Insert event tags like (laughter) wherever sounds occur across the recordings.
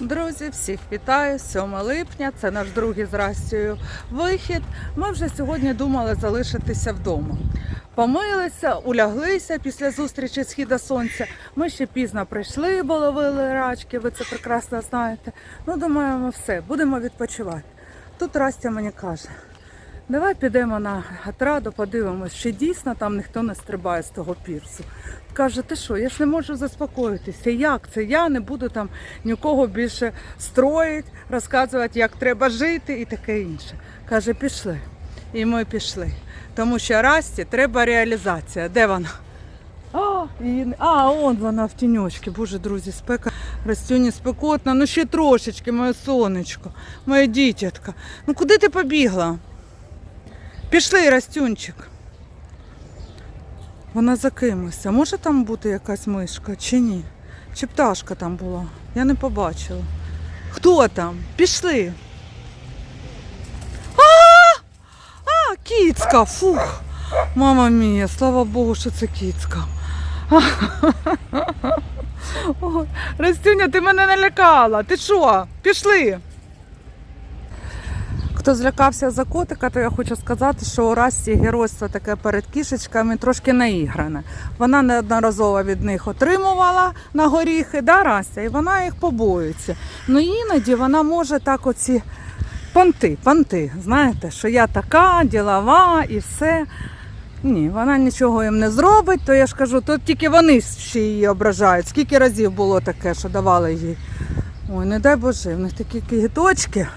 Друзі, всіх вітаю! 7 липня, це наш другий з Растією вихід. Ми вже сьогодні думали залишитися вдома. Помилися, уляглися після зустрічі східа сонця. Ми ще пізно прийшли, бо ловили рачки, ви це прекрасно знаєте. Ну, думаємо, все, будемо відпочивати. Тут Растя мені каже, давай підемо на Гатраду, подивимось, чи дійсно там ніхто не стрибає з того пірсу. Каже, ти що, я ж не можу заспокоїтися. Як це? Я не буду там нікого більше строїть, розказувати, як треба жити і таке інше. Каже, пішли. І ми пішли. Тому що Расті треба реалізація. Де вона? А, не- а, он вона в тіньочці. Боже, друзі, спека Растюні спекотна. Ну ще трошечки, моє сонечко, моя дітятка. Ну куди ти побігла? Пішли, Растюнчик. Вона за кимось. А може там бути якась мишка чи ні? Чи пташка там була? Я не побачила. Хто там? Пішли. А! А, кіцька, фух. Мама мія, слава Богу, що це кіцька. Растюня, ти мене налякала. Ти що? Пішли. Хто злякався за котика, то я хочу сказати, що у Расті геройство таке перед кішечками трошки наігране. Вона неодноразово від них отримувала на горіхи, да, Растя, і вона їх побоюється. Ну іноді вона може так оці понти, понти, знаєте, що я така, ділова і все. Ні, вона нічого їм не зробить, то я ж кажу, то тільки вони ще її ображають. Скільки разів було таке, що давали їй. Ой, не дай Боже, в них такі кігіточки.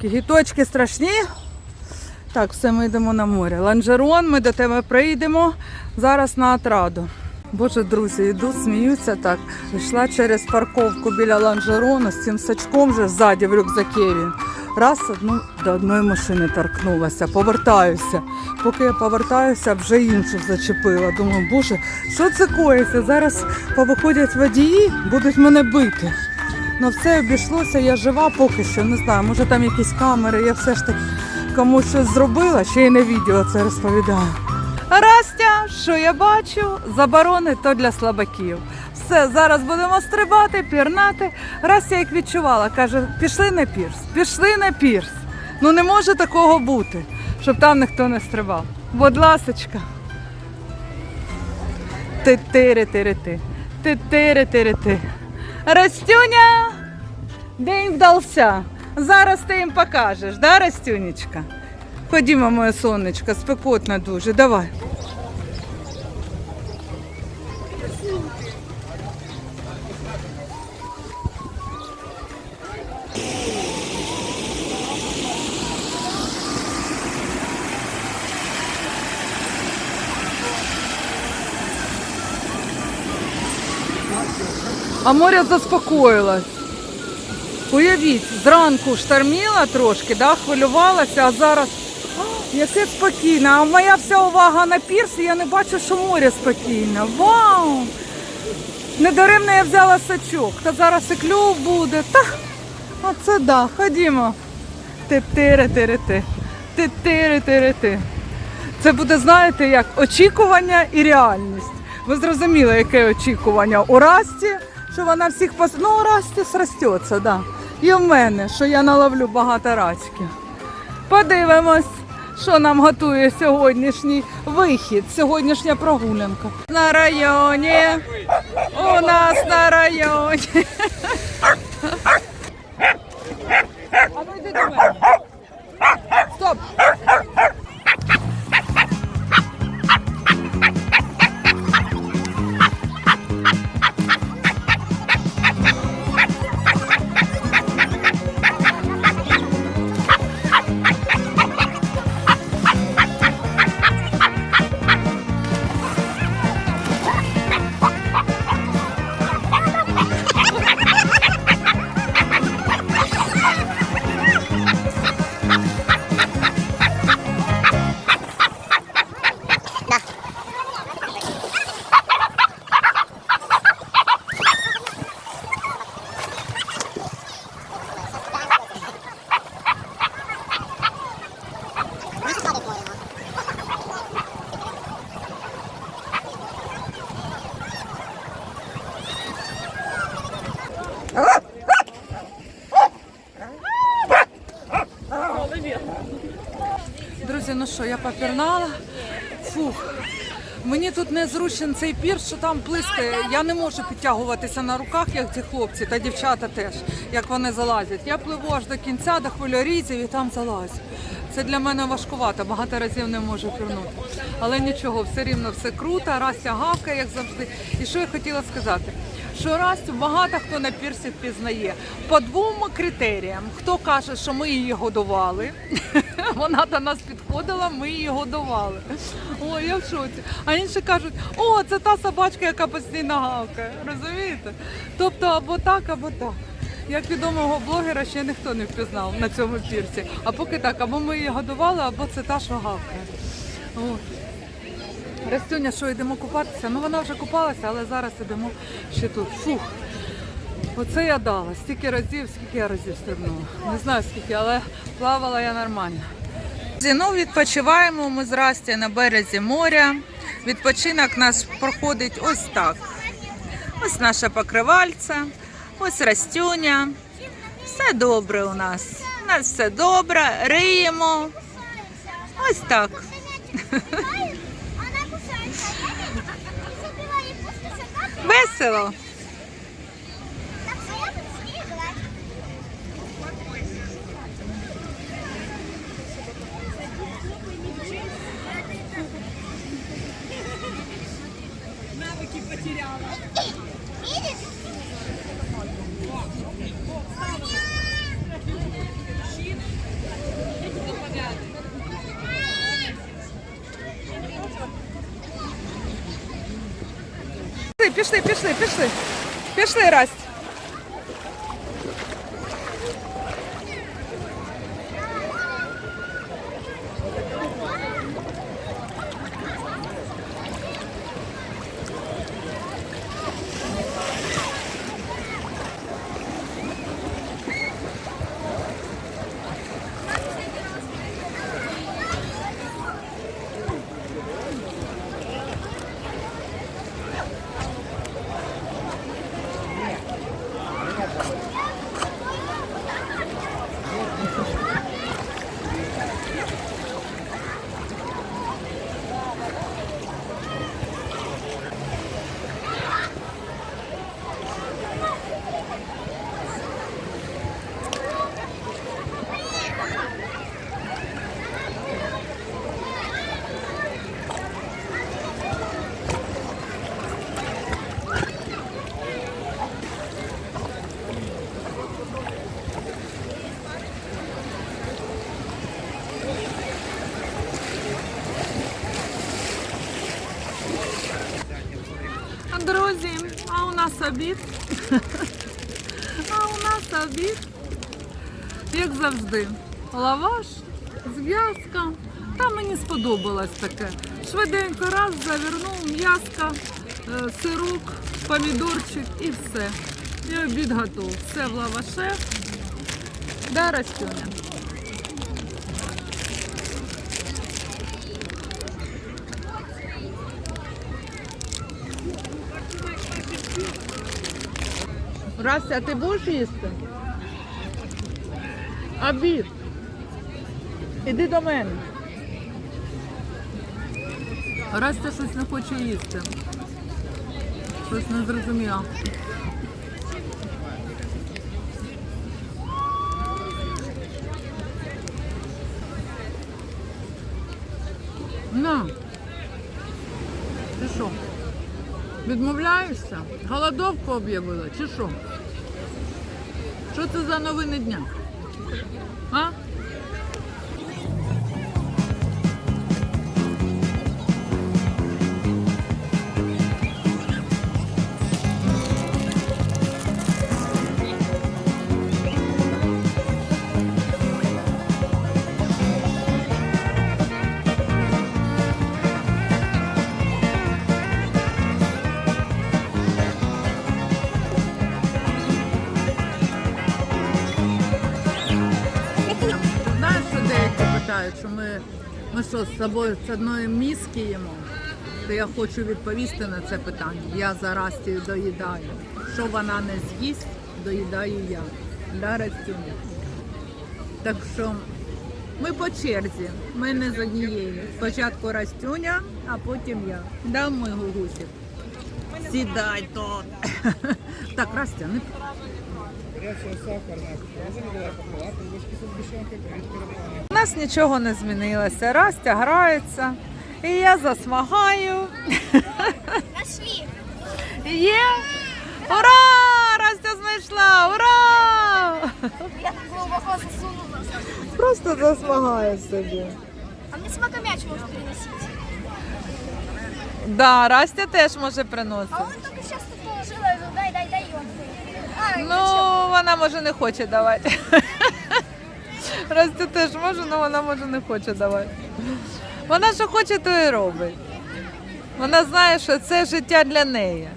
Кігіточки страшні. Так, все, ми йдемо на море. Ланжерон, ми до тебе прийдемо зараз на атраду. Боже, друзі, йду, сміюся так. Йшла через парковку біля ланжерону з цим сачком вже ззаді в рюкзакеві. Раз одну до одної машини торкнулася, повертаюся. Поки я повертаюся, вже іншу зачепила. Думаю, боже, що це коїться? Зараз повиходять водії, будуть мене бити. Ну все обійшлося, я жива поки що, не знаю, може там якісь камери, я все ж таки комусь щось зробила, ще й на відео це розповідаю. Растя, що я бачу, заборони то для слабаків. Все, зараз будемо стрибати, пірнати. Растя як відчувала, каже, пішли на пірс, пішли на пірс. Ну не може такого бути, щоб там ніхто не стрибав. Будь ласочка. ти тири Растюня, день вдався. Зараз ти їм покажеш, да, Растюнечка? Ходімо, моє сонечко, спекотно дуже. Давай. А море заспокоїлось. Уявіть, зранку шторміла трошки, да, хвилювалася, а зараз О, яке спокійне. А моя вся увага на пірс, я не бачу, що море спокійне. Вау! Недаремно я взяла сачок. Та зараз і клюв буде. Та, оце да, ходімо. ти тири тири ти ти тири тири ти Це буде, знаєте, як очікування і реальність. Ви зрозуміли, яке очікування у Расті, що вона всіх пос... Ну, у Расті срастеться, да. І в мене, що я наловлю багато рачків. Подивимось, що нам готує сьогоднішній вихід, сьогоднішня прогулянка. На районі. У нас на районі. (laughs) А ну йди до мене. Попірнала. Фух. Мені тут незручен цей пір, що там плисти. Я не можу підтягуватися на руках, як ці хлопці та дівчата теж, як вони залазять. Я пливу аж до кінця, до хвильорізів і там залазю. Це для мене важкувато, багато разів не можу пірнути. Але нічого, все рівно все круто, Рася гавкає, як завжди. І що я хотіла сказати? Що Растю багато хто на пірсі впізнає по двом критеріям. Хто каже, що ми її годували, (laughs) вона до нас підходила, ми її годували. Ой, я в шоці. А інші кажуть, о, це та собачка, яка постійно гавкає. Розумієте? Тобто або так, або так. Як відомого блогера ще ніхто не впізнав на цьому пірсі. А поки так, або ми її годували, або це та, що гавкає. От. Растюня, що йдемо купатися? Ну вона вже купалася, але зараз йдемо ще тут. Фух. Оце я дала. Стільки разів, скільки я разів стрибнула. Не знаю скільки, але плавала я нормально. Ну, відпочиваємо ми з Расті на березі моря. Відпочинок наш проходить ось так. Ось наша покривальця, ось Растюня. Все добре у нас. У нас все добре, риємо. Ось так. (laughs) Весело. Навыки что я буду с ней играть. Видишь? Пішли, пішли, пішли, пішли. Расть. Друзі, а у нас обід. (laughs) А у нас обід. Як завжди, лаваш, зв'язка. Та мені сподобалось таке. Швиденько раз завернув м'яска, е, сирок, помідорчик і все. І обід готов. Все в лаваше. Да, Растюня? Растя, а ти будеш їсти? Обід. Іди до мене. Растя щось не хоче їсти. Щось не зрозуміло. На. Ти що? Відмовляєшся? Голодовку об'явила чи що? Це за новини дня? Що з собою з одної мізки їмо? То я хочу відповісти на це питання. Я за Растію доїдаю. Що вона не з'їсть, доїдаю я. Растюня? Так що Ми по черзі. Ми не з однією. Спочатку Растюня, а потім я. Да, ми гугусик. Сідай тут. (laughs) Так, Растя, не Горячая сахарная. Нас нічого не змінилося. Растя грається. І я засмагаю. Нашли. Є! Ура! Растя знайшла! Ура! Я так глубоко засунула. Просто засмагає собі. А мне собака мяч может переносить. Да, Растя теж може приносити. А он только сейчас тут положила, дай, дай, дай, и он А, Ну, вона може не хоче давати. Растя теж може, але вона може не хоче давати. Вона що хоче, то і робить. Вона знає, що це життя для неї.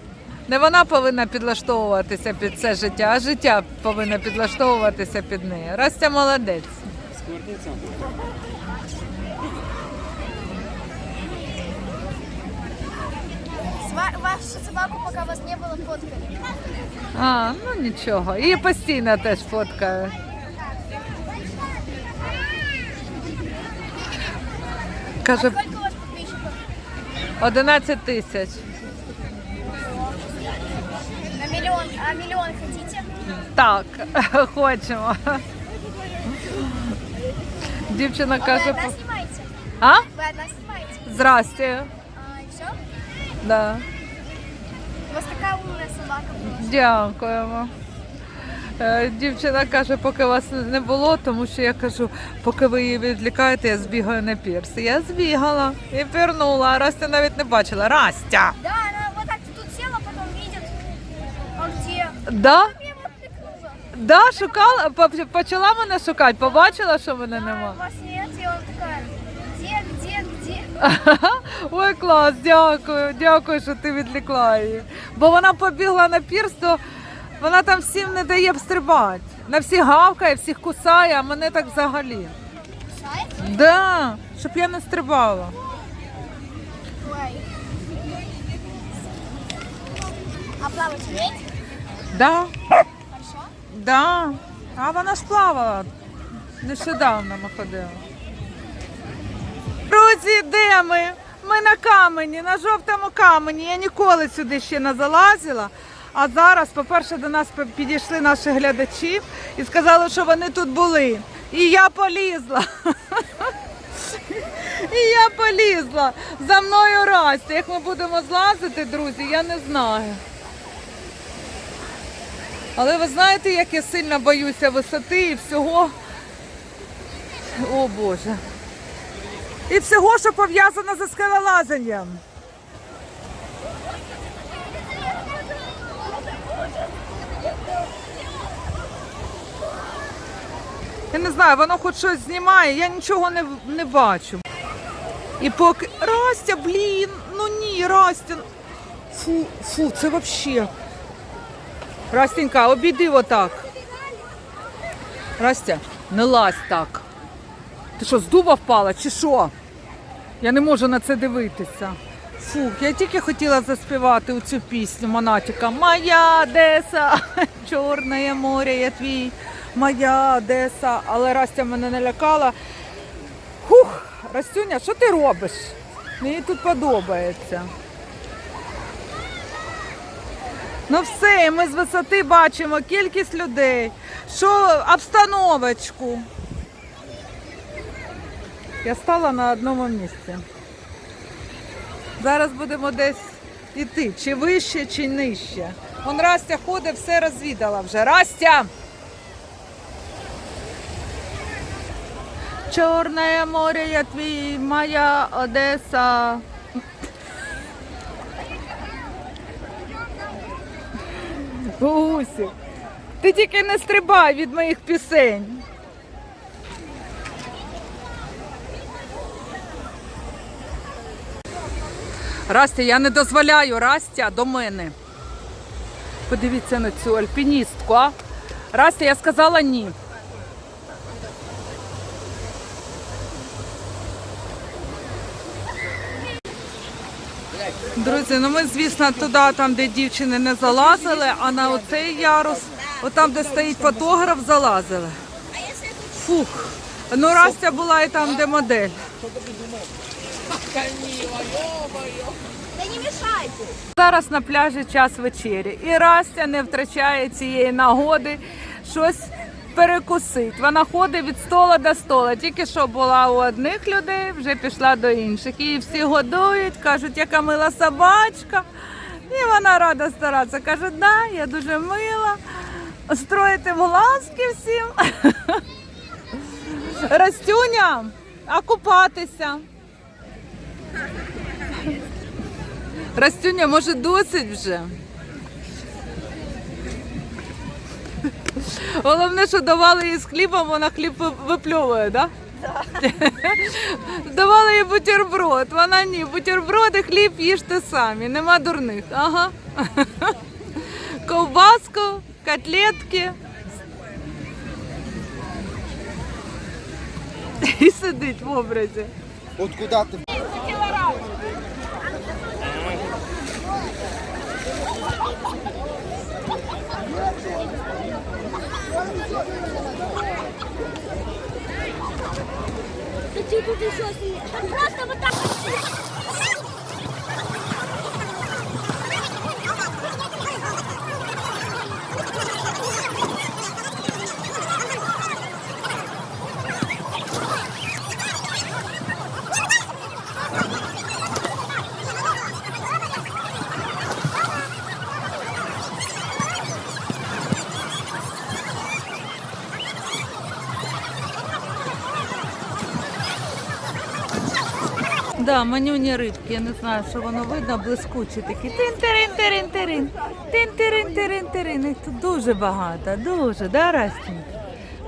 Не вона повинна підлаштовуватися під це життя, а життя повинно підлаштовуватися під неї. Растя молодець. Вашу собаку, пока вас не было, фоткали. А, ну нічого. Її постійно теж фоткаю. Каже, Сколько у вас подписчиков? 11 тисяч. На миллион. А миллион хотите? Так, (laughs) хочемо. Дівчина А вы каже, одна по- снимаете? а? Вы одна снимаете? Здрасте. А, и все? Да. У вас такая умная собака. Дякуємо. Е, Дівчина каже, поки вас не було, тому що я кажу, поки ви її відлікаєте, я збігаю на пірс. Я збігала і пірнула, Растя навіть не бачила. Растя! Да, она вот так тут села, потом видит. А где? Да? Шукала, по- почала мене шукати, побачила, що мене нема. Вас где, где, где? (laughs) Ой, клас, дякую, дякую, що ти відлікла її. Бо вона побігла на пірс, то вона там всім не дає стрибати. На всіх гавкає, всіх кусає, а мене так взагалі. Сайт? Да, щоб я не стрибала. Ой. А плавать умеете? Да, Хорошо. да. А вона ж плавала. Нещодавно ми ходили. Друзі, де ми? Ми на камені, на жовтому камені. Я ніколи сюди ще не залазила. А зараз, по-перше, до нас підійшли наші глядачі і сказали, що вони тут були. І я полізла. (laughs) І я полізла. За мною Растя. Як ми будемо злазити, друзі, я не знаю. Але ви знаєте, як я сильно боюся висоти і всього. О Боже. І всього, що пов'язано зі скелелазанням. Я не знаю, воно хоч щось знімає, я нічого не, не бачу. І поки. Растя, блін, ну ні, Растя. Фу, фу, це взагалі. Растенька, обійди отак. Растя, не лазь так. Ти що, з дуба впала чи що? Я не можу на це дивитися. Фух, я тільки хотіла заспівати у цю пісню Монатіка. Моя Одеса, (laughs) Чорне море, я твій, моя Одеса. Але Растя мене налякала. Хух, Растюня, що ти робиш? Мені тут подобається. Ну все, ми з висоти бачимо кількість людей, що обстановочку. Я стала на одному місці. Зараз будемо десь іти, чи вище, чи нижче. Вон Растя ходить, все розвідала вже. Растя! Чорне море, я твій, моя Одеса. Гусі, ти тільки не стрибай від моїх пісень. Растя, я не дозволяю Растя до мене. Подивіться на цю альпіністку, а? Растя, я сказала ні. Друзі, ну ми, звісно, туди, там, де дівчини не залазили, а на оцей ярус, отам, де стоїть фотограф, залазили. Фух, Ну, Растя була і там, де модель. Зараз на пляжі час вечері. І Растя не втрачає цієї нагоди щось перекусить. Вона ходить від стола до стола. Тільки що була у одних людей, вже пішла до інших. Її всі годують, кажуть, яка мила собачка. І вона рада старатися. Каже, да, я дуже мила. Строїте глазки всім. (laughs) Растюня, а купатися. Растюня, може, досить вже. Головне, що давали їй з хлібом, вона хліб випльовує, так? Да? Давали їй бутерброд. Вона ні, бутерброди, хліб їжте самі, нема дурних. Ага. Ковбаску, котлетки. І сидить в образі. От куди ти? Тут еще сильнее. Там просто вот так. Манюні рибки, я не знаю, що воно видно, блискучі такі. Тин-тирин-тирин-тирин. Тин-тирин-тирин-тирин. Їх тут дуже багато, дуже, да, Растюня?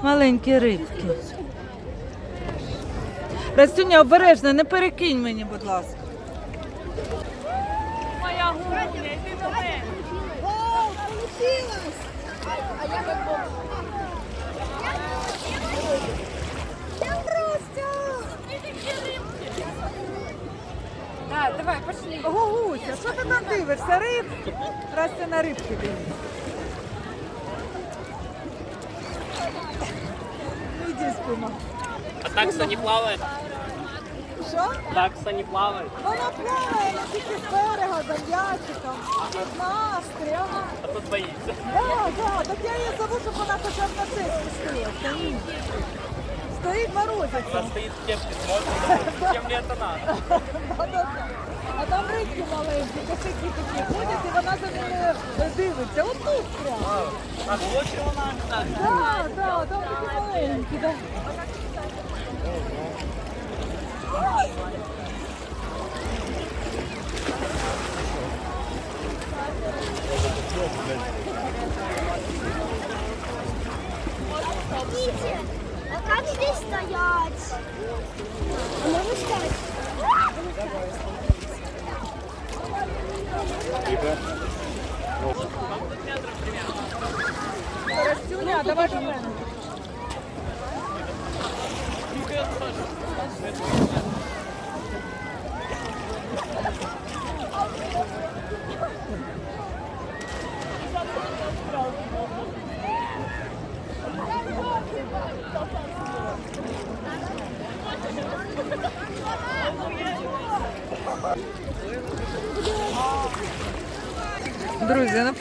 Маленькі рибки. Растюня, обережно, не перекинь мені, будь ласка. Моя гуля, йди до мене. О! А я бы... Я просто... Да, давай, пошли. Гугуся, що ти там дивишся? Рибки? Растя на рибки дивишся. Ну, Іди спимо. А такса не плавает? Що? Такса не плавает. Вона плаває на тільки з берега за м'ячиком. Під настрій, ага. А тут боится. Да, да, так я її зову, щоб вона хоча б на це спустилася. Ні. Стоїть морозиться. Она стоит в кепке, смотрит, чем мне это надо. Да-да-да. А там рибки маленькі, косики такі ходять, і вона за ними дивиться. От тут прямо. А хочет она? Так. Так, так, там такі маленькі, да. Видите? Как здесь стоять? А можно встать?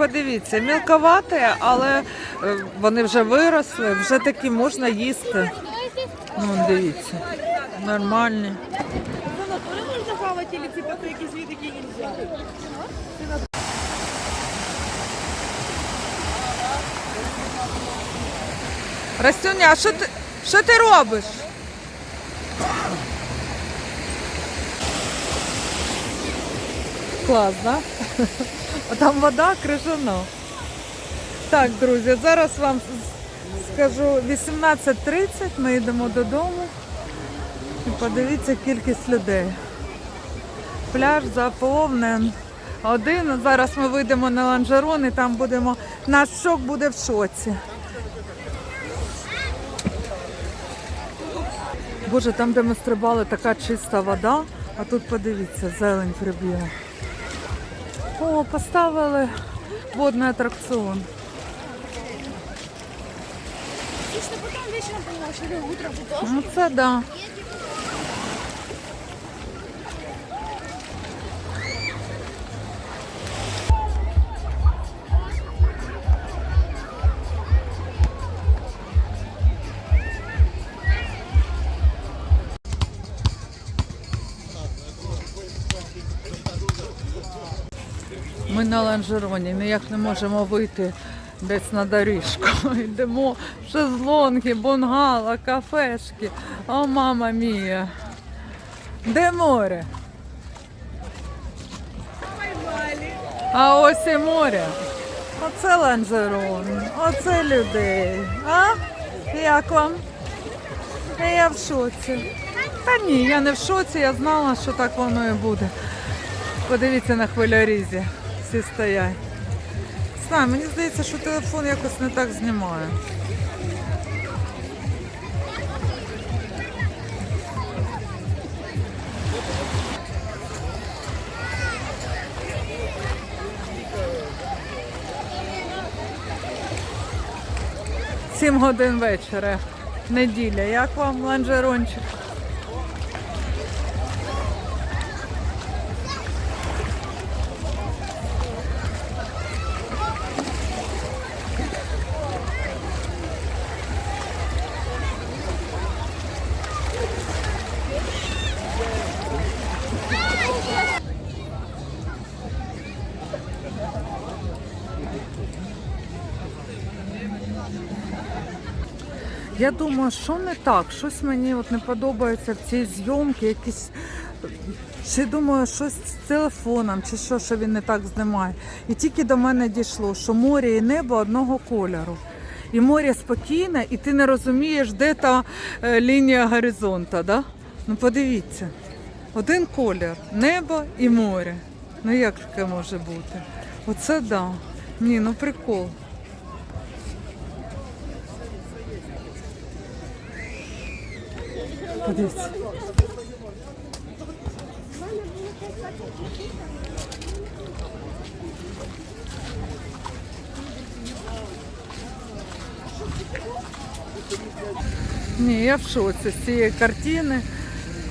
Подивіться, мілковаті, але е, вони вже виросли, вже такі можна їсти. Ну, дивіться, нормальні. Растюня, а що ти, що ти робиш? Клас, да? А там вода крижано. Так, друзі, зараз вам скажу 18.30, ми йдемо додому. І подивіться кількість людей. Пляж заповнен. Один. Зараз ми вийдемо на ланжерон і там будемо. Наш шок буде в шоці. Боже, там, де ми стрибали, така чиста вода, а тут подивіться, зелень прибіла. О, поставили водний атракціон. Отлично, потом вечером понимаешь, или утром. Ну це да. На ланжероні ніяк не можемо вийти десь на доріжку. (laughs) Йдемо шезлонги, бунгало, кафешки. О, мама мія. Де море? А ось і море. Оце ланжерон, оце людей. А? Як вам? Я в шоці. Та ні, я не в шоці, я знала, що так воно і буде. Подивіться на хвилярізі. Всі стоять. Знаю, мені здається, що телефон якось не так знімає. Сім годин вечора. Неділя. Як вам ланжерончик? Я думаю, що не так, щось мені от не подобається в цій зйомці, якісь. Чи думаю, щось з телефоном, чи що, що він не так знімає. І тільки до мене дійшло, що море і небо одного кольору. І море спокійне, і ти не розумієш, де та е, лінія горизонту. Да? Ну подивіться, один колір, небо і море. Ну як таке може бути? Оце да. Ні, ну прикол. Подивіться. Ні, я в шоці з цієї картини.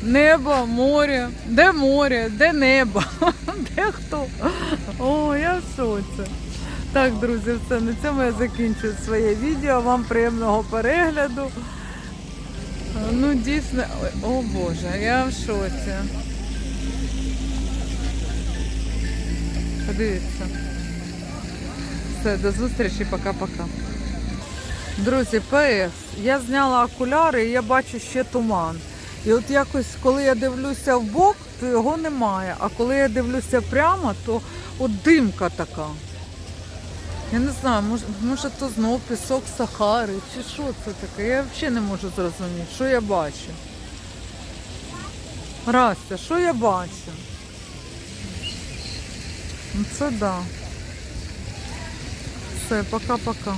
Небо, море. Де море, де небо, (laughs) де хто? О, я в шоці. Так, друзі, все. На цьому я закінчую своє відео. Вам приємного перегляду. Ну, дійсно, о Боже, я в шоці. Подивіться. Все, до зустрічі, пока-пока. Друзі, ПС. Я зняла окуляри і я бачу ще туман. І от якось, коли я дивлюся в бок, то його немає. А коли я дивлюся прямо, то от димка така. Я не знаю, може, може то знов пісок Сахари, чи що це таке? Я взагалі не можу зрозуміти, що я бачу. Растя, що я бачу? Ну це да. Все, пока-пока.